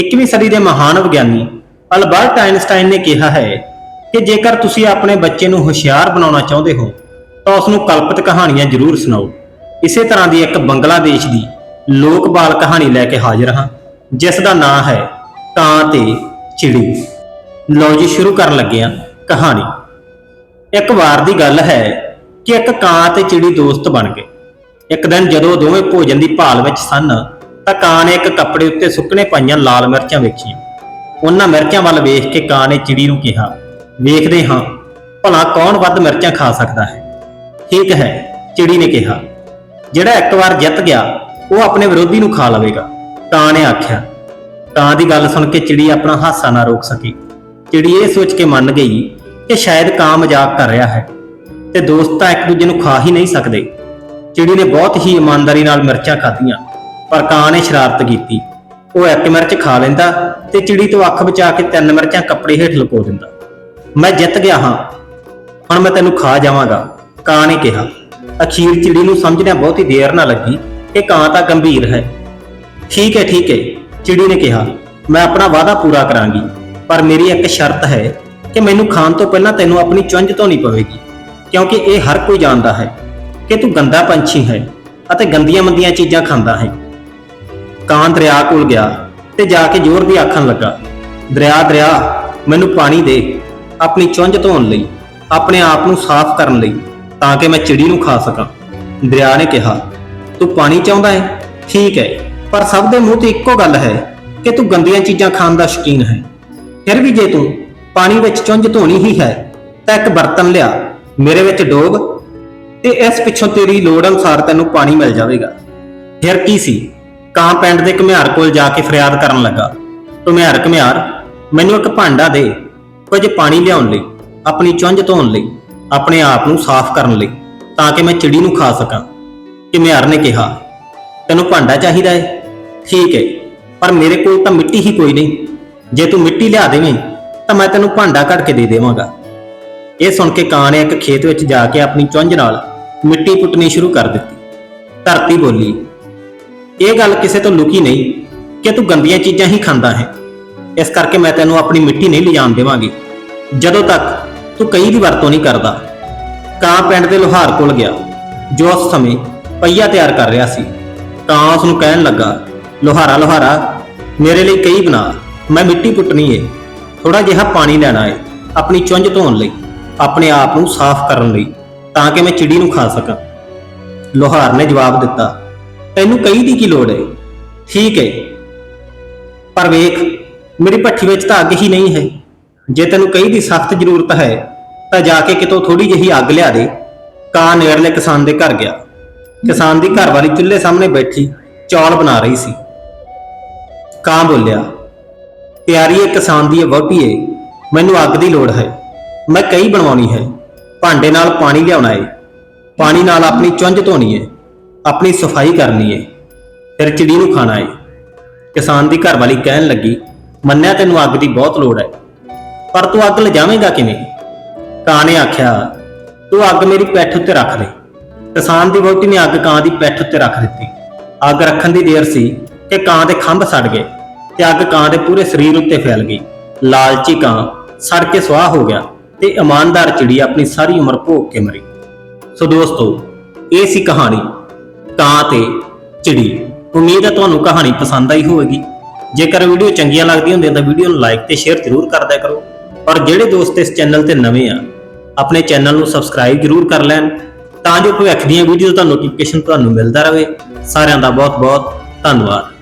21ਵੀਂ ਸਦੀ ਦੇ ਮਹਾਨ ਵਿਗਿਆਨੀ ਅਲਬਰਟ ਆਇਨਸਟਾਈਨ ਨੇ ਕਿਹਾ ਹੈ ਕਿ ਜੇਕਰ ਤੁਸੀਂ ਆਪਣੇ ਬੱਚੇ ਨੂੰ ਹੁਸ਼ਿਆਰ ਬਣਾਉਣਾ ਚਾਹੁੰਦੇ ਹੋ, ਤਾਂ ਉਸ ਨੂੰ ਕਲਪਿਤ ਕਹਾਣੀਆਂ ਜ਼ਰੂਰ ਸੁਣਾਓ। ਇਸੇ ਤਰ੍ਹਾਂ ਦੀ ਇੱਕ ਬੰਗਲਾਦੇਸ਼ ਦੀ ਲੋਕ ਬਾਲ ਕਹਾਣੀ ਲੈ ਕੇ ਹਾਜ਼ਰ ਹਾਂ, ਜਿਸ ਦਾ ਨਾਂ ਹੈ ਕਾਂ ਤੇ ਚਿੜੀ। ਲਓ ਜੀ, ਸ਼ੁਰੂ ਕਰਨ ਲੱਗੇ ਹਾਂ ਕਹਾਣੀ। ਇੱਕ ਵਾਰ ਦੀ ਗੱਲ ਹੈ ਕਿ ਇੱਕ ਕਾਂ ਤੇ ਚਿੜੀ ਦੋਸਤ ਬਣ ਗਏ। ਇੱਕ ਦਿਨ ਜਦੋਂ ਦੋਵੇਂ ਭੋਜਨ ਦੀ ਭਾਲ ਵਿੱਚ ਸਨ ਤਾਂ ਕਾਂ ਨੇ ਇੱਕ ਕੱਪੜੇ ਉੱਤੇ ਸੁੱਕਣੇ ਪਾਈਆਂ ਲਾਲ ਮਿਰਚਾਂ ਵੇਖੀਆਂ। ਉਹਨਾਂ ਮਿਰਚਾਂ ਵੱਲ ਵੇਖ ਕੇ ਕਾਂ ਨੇ ਚਿੜੀ ਨੂੰ ਕਿਹਾ, ਵੇਖਦੇ ਹਾਂ, ਭਲਾ ਕੌਣ ਵੱਧ ਮਿਰਚਾਂ ਖਾ ਸਕਦਾ ਹੈ? ਠੀਕ ਹੈ, ਚਿੜੀ ਨੇ ਕਿਹਾ। ਜਿਹੜਾ ਇੱਕ ਵਾਰ ਜਿੱਤ ਗਿਆ, ਉਹ ਆਪਣੇ ਵਿਰੋਧੀ ਨੂੰ ਖਾ ਲਵੇਗਾ। ਕਾਂ ਨੇ ਆਖਿਆ, ਕਾਂ ਦੀ ਗੱਲ ਸੁਣ ਕੇ ਚਿੜੀ ਆਪਣਾ ਹਾਸਾ ਨਾ ਰੋਕ ਸਕੀ। ਚਿੜੀ ਇਹ ਸੋਚ ਕੇ ਮੰਨ ਗਈ ਕਿ ਸ਼ਾਇਦ ਕਾਂ ਮਜ਼ਾਕ ਕਰ ਰਿਹਾ ਹੈ ਤੇ ਦੋਸਤ ਤਾਂ ਇੱਕ ਦੂਜੇ ਨੂੰ ਖਾ ਹੀ ਨਹੀਂ ਸਕਦੇ। ਚਿੜੀ ਨੇ ਬਹੁਤ ਹੀ ਇਮਾਨਦਾਰੀ ਨਾਲ ਮਿਰਚਾਂ ਖਾਧੀਆਂ। ਪਰ ਕਾਂ ਨੇ ਸ਼ਰਾਰਤ ਕੀਤੀ। ਉਹ ਇੱਕ ਮਿਰਚ ਖਾ ਲੈਂਦਾ ਤੇ ਚਿੜੀ ਤੋਂ ਅੱਖ ਬਚਾ ਕੇ ਤਿੰਨ ਮਿਰਚਾਂ ਕੱਪੜੇ ਹੇਠ ਲੁਕੋ ਦਿੰਦਾ। ਮੈਂ ਜਿੱਤ ਗਿਆ ਹਾਂ। ਹੁਣ ਮੈਂ ਤੈਨੂੰ ਖਾ ਜਾਵਾਂਗਾ, ਕਾਂ ਨੇ ਕਿਹਾ। ਅਖੀਰ ਚਿੜੀ ਨੂੰ ਸਮਝਦਿਆਂ ਬਹੁਤੀ ਦੇਰ ਨਾ ਲੱਗੀ। ਕਿ ਕਾਂ ਤਾਂ ਗੰਭੀਰ ਹੈ। ਠੀਕ ਹੈ ਠੀਕ ਹੈ, ਚਿੜੀ ਨੇ ਕਿਹਾ। ਮੈਂ ਆਪਣਾ ਵਾਅਦਾ ਪੂਰਾ ਕਰਾਂਗੀ। ਪਰ ਮੇਰੀ ਇੱਕ ਸ਼ਰਤ ਹੈ ਕਿ ਮੈਨੂੰ ਖਾਣ ਤੋਂ ਪਹਿਲਾਂ ਤੈਨੂੰ ਆਪਣੀ ਚੁੰਝ ਧੋਣੀ ਪਵੇਗੀ। ਕਿਉਂਕਿ ਇਹ ਹਰ ਕੋਈ ਜਾਣਦਾ ਹੈ ਕਿ ਤੂੰ ਗੰਦਾ ਪੰਛੀ ਹੈ ਅਤੇ ਗੰਦੀਆਂ ਮੰਦੀਆਂ ਚੀਜ਼ਾਂ ਖਾਂਦਾ ਹੈ। ਕਾਂ ਦਰਿਆ ਕੋਲ ਗਿਆ ਤੇ ਜਾ ਕੇ ਜ਼ੋਰ ਦੀ ਆਖਣ ਲੱਗਾ, ਦਰਿਆ ਦਰਿਆ, ਮੈਨੂੰ ਪਾਣੀ ਦੇ, ਆਪਣੀ ਚੁੰਝ ਧੋਣ ਲਈ, ਆਪਣੇ ਆਪ ਨੂੰ ਸਾਫ਼ ਕਰਨ ਲਈ, ਤਾਂ ਕਿ ਮੈਂ ਚਿੜੀ ਨੂੰ ਖਾ ਸਕਾਂ। ਦਰਿਆ ਨੇ ਕਿਹਾ, ਤੂੰ ਪਾਣੀ ਚਾਹੁੰਦਾ ਹੈ ਠੀਕ ਹੈ ਪਰ ਸਭ ਦੇ ਮੂੰਹ ਤੇ ਇੱਕੋ ਗੱਲ ਹੈ ਕਿ ਤੂੰ ਗੰਦੀਆਂ ਚੀਜ਼ਾਂ ਖਾਣ ਦਾ ਸ਼ੌਕੀਨ ਹੈ। ਫਿਰ ਵੀ ਜੇ ਤੂੰ ਪਾਣੀ ਵਿੱਚ ਚੁੰਝ ਧੋਣੀ ਹੀ ਹੈ, ਤਾਂ ਇੱਕ ਬਰਤਨ ਲਿਆ, ਮੇਰੇ ਵਿੱਚ ਡੋਬ, ਤੇ ਇਸ ਪਿੱਛੋਂ ਤੇਰੀ ਲੋੜ ਅਨੁਸਾਰ ਤੈਨੂੰ ਪਾਣੀ ਮਿਲ ਜਾਵੇਗਾ। ਫਿਰ ਕੀ ਸੀ? ਕਾਂ ਪਿੰਡ ਦੇ ਘੁਮਿਆਰ ਕੋਲ ਜਾ ਕੇ ਫਰਿਆਦ ਕਰਨ ਲੱਗਾ। ਘੁਮਿਆਰ ਘੁਮਿਆਰ ਮੈਨੂੰ ਇੱਕ ਭਾਂਡਾ ਦੇ, ਕੁਝ ਪਾਣੀ ਲਿਆਉਣ ਲਈ, ਆਪਣੀ ਚੁੰਝ ਧੋਣ ਲਈ, ਆਪਣੇ ਆਪ ਨੂੰ ਸਾਫ਼ ਕਰਨ ਲਈ, ਤਾਂ ਕਿ ਮੈਂ ਚਿੜੀ ਨੂੰ ਖਾ ਸਕਾਂ। ਘਮਿਆਰ ਨੇ ਕਿਹਾ, ਤੈਨੂੰ ਭਾਂਡਾ ਚਾਹੀਦਾ ਹੈ ਠੀਕ ਹੈ ਪਰ ਮੇਰੇ ਕੋਲ ਤਾਂ ਮਿੱਟੀ ਹੀ ਕੋਈ ਨਹੀਂ। ਜੇ ਤੂੰ ਮਿੱਟੀ ਲਿਆ ਦੇਵੇਂ, ਤਾਂ ਮੈਂ ਤੈਨੂੰ ਭਾਂਡਾ ਕੱਢ ਕੇ ਦੇ ਦੇਵਾਂਗਾ। ਇਹ ਸੁਣ ਕੇ ਕਾਂ ਨੇ ਇੱਕ ਖੇਤ ਵਿੱਚ ਜਾ ਕੇ ਆਪਣੀ ਚੁੰਝ ਨਾਲ ਮਿੱਟੀ ਪੁੱਟਣੀ ਸ਼ੁਰੂ ਕਰ ਦਿੱਤੀ। ਧਰਤੀ ਬੋਲੀ ਇਹ ਗੱਲ ਕਿਸੇ ਤੋਂ ਲੁਕੀ ਨਹੀਂ ਕਿ ਤੂੰ ਗੰਦੀਆਂ ਚੀਜ਼ਾਂ ਹੀ ਖਾਂਦਾ ਹੈ। ਇਸ ਕਰਕੇ ਮੈਂ ਤੈਨੂੰ ਆਪਣੀ ਮਿੱਟੀ ਨਹੀਂ ਲਿਜਾਣ ਦੇਵਾਂਗੀ। ਜਦੋਂ ਤੱਕ ਤੂੰ ਕਈ ਦੀ ਵਰਤੋਂ ਨਹੀਂ ਕਰਦਾ, ਕਾਂ ਪਿੰਡ ਦੇ ਲੋਹਾਰ ਕੋਲ ਗਿਆ, ਜੋ ਉਸ ਸਮੇਂ ਪਈਆ ਤਿਆਰ ਕਰ ਰਿਹਾ ਸੀ ਕਾਂ ਉਸ ਨੂੰ ਕਹਿਣ ਲੱਗਾ, ਲੋਹਾਰਾ ਲੋਹਾਰਾ, ਮੇਰੇ ਲਈ ਕਈ ਬਣਾ, ਮੈਂ ਮਿੱਟੀ ਪੁੱਟਣੀ ਏ। ਥੋੜਾ ਜਿਹਾ ਪਾਣੀ ਲੈਣਾ ਏ, ਆਪਣੀ ਚੁੰਝ ਧੋਣ ਲਈ, ਆਪਣੇ ਆਪ ਨੂੰ ਸਾਫ਼ ਕਰਨ ਲਈ, ਤਾਂ ਕਿ ਮੈਂ ਚਿੜੀ ਨੂੰ ਖਾ ਸਕਾਂ। ਲੋਹਾਰ ਨੇ ਜਵਾਬ ਦਿੱਤਾ ਤੈਨੂੰ ਕਈ ਦੀ ਕੀ ਲੋੜ ਹੈ? ਠੀਕ ਹੈ। ਪਰ ਵੇਖ, ਮੇਰੀ ਭੱਠੀ ਵਿੱਚ ਤਾਂ ਅੱਗ ਹੀ ਨਹੀਂ ਹੈ। ਜੇ ਤੈਨੂੰ ਕਈ ਦੀ ਸਖਤ ਜ਼ਰੂਰਤ ਹੈ, ਤਾਂ ਜਾ ਕੇ ਕਿਤੋਂ ਥੋੜੀ ਜਿਹੀ ਅੱਗ ਲਿਆ ਦੇ। ਕਾਂ ਨੇੜਲੇ ਕਿਸਾਨ ਦੇ ਘਰ ਗਿਆ। ਕਿਸਾਨ ਦੀ ਘਰ ਵਾਲੀ ਚੁੱਲ੍ਹੇ ਸਾਹਮਣੇ ਬੈਠੀ, ਚੌਲ ਬਣਾ ਰਹੀ ਸੀ। ਕਾਂ ਬੋਲਿਆ ਪਿਆਰੀਏ ਕਿਸਾਨ ਦੀ ਇਹ ਮੈਨੂੰ ਅੱਗ ਦੀ ਲੋੜ ਹੈ। ਮੈਂ ਕਈ ਬਣਵਾਉਣੀ ਹੈ, ਭਾਂਡੇ ਨਾਲ ਪਾਣੀ ਲਿਆਉਣਾ ਏ। ਪਾਣੀ ਨਾਲ ਆਪਣੀ ਚੁੰਝ ਧੋਣੀ ਏ। ਆਪਣੀ ਸਫ਼ਾਈ ਕਰਨੀ ਏ, ਫਿਰ ਚਿੜੀ ਨੂੰ ਖਾਣਾ ਏ। ਕਿਸਾਨ ਦੀ ਘਰਵਾਲੀ ਕਹਿਣ ਲੱਗੀ, ਮੰਨਿਆ ਤੈਨੂੰ ਅੱਗ ਦੀ ਬਹੁਤ ਲੋੜ ਹੈ ਪਰ ਤੂੰ ਅੱਗ ਲਿਜਾਵੇਂਗਾ ਕਿਵੇਂ? ਕਾਂ ਨੇ ਆਖਿਆ, ਤੂੰ ਅੱਗ ਮੇਰੀ ਪਿੱਠ ਉੱਤੇ ਰੱਖ ਦੇ। ਕਿਸਾਨ ਦੀ ਵਹੁਟੀ ਨੇ ਅੱਗ ਕਾਂ ਦੀ ਪਿੱਠ ਉੱਤੇ ਰੱਖ ਦਿੱਤੀ। ਅੱਗ ਰੱਖਣ ਦੀ ਦੇਰ ਸੀ ਕਿ ਕਾਂ ਦੇ ਖੰਭ ਸੜ ਗਏ ਤੇ ਅੱਗ ਕਾਂ ਦੇ ਪੂਰੇ ਸਰੀਰ ਉੱਤੇ ਫੈਲ ਗਈ। ਲਾਲਚੀ ਕਾਂ ਸੜ ਕੇ ਸੁਆਹ ਹੋ ਗਿਆ ਤੇ ਇਮਾਨਦਾਰ ਚਿੜੀ ਆਪਣੀ ਸਾਰੀ ਉਮਰ ਭੋਗ ਕੇ ਮਰੀ। ਸੋ ਦੋਸਤੋ, ਇਹ ਸੀ ਕਹਾਣੀ ਕਾਂ ਤੇ ਚਿੜੀ। ਉਮੀਦ ਹੈ ਤੁਹਾਨੂੰ ਕਹਾਣੀ ਪਸੰਦ ਆਈ ਹੋਵੇਗੀ। ਜੇਕਰ ਵੀਡੀਓ ਚੰਗੀਆਂ ਲੱਗਦੀਆਂ ਹੁੰਦੀਆਂ ਤਾਂ ਵੀਡੀਓ ਨੂੰ ਲਾਈਕ ਤੇ ਸ਼ੇਅਰ ਜ਼ਰੂਰ ਕਰਦਿਆ ਕਰੋ। ਔਰ ਜਿਹੜੇ ਦੋਸਤ ਇਸ ਚੈਨਲ ਤੇ ਨਵੇਂ ਆ, ਆਪਣੇ ਚੈਨਲ ਨੂੰ ਸਬਸਕ੍ਰਾਈਬ ਜ਼ਰੂਰ ਕਰ ਲੈਣ, ਤਾਂ ਜੋ ਭਵਿੱਖ ਦੀਆਂ ਵੀਡੀਓਜ਼ ਦਾ ਨੋਟੀਫਿਕੇਸ਼ਨ ਤੁਹਾਨੂੰ ਮਿਲਦਾ ਰਹੇ। ਸਾਰਿਆਂ ਦਾ ਬਹੁਤ ਬਹੁਤ ਧੰਨਵਾਦ।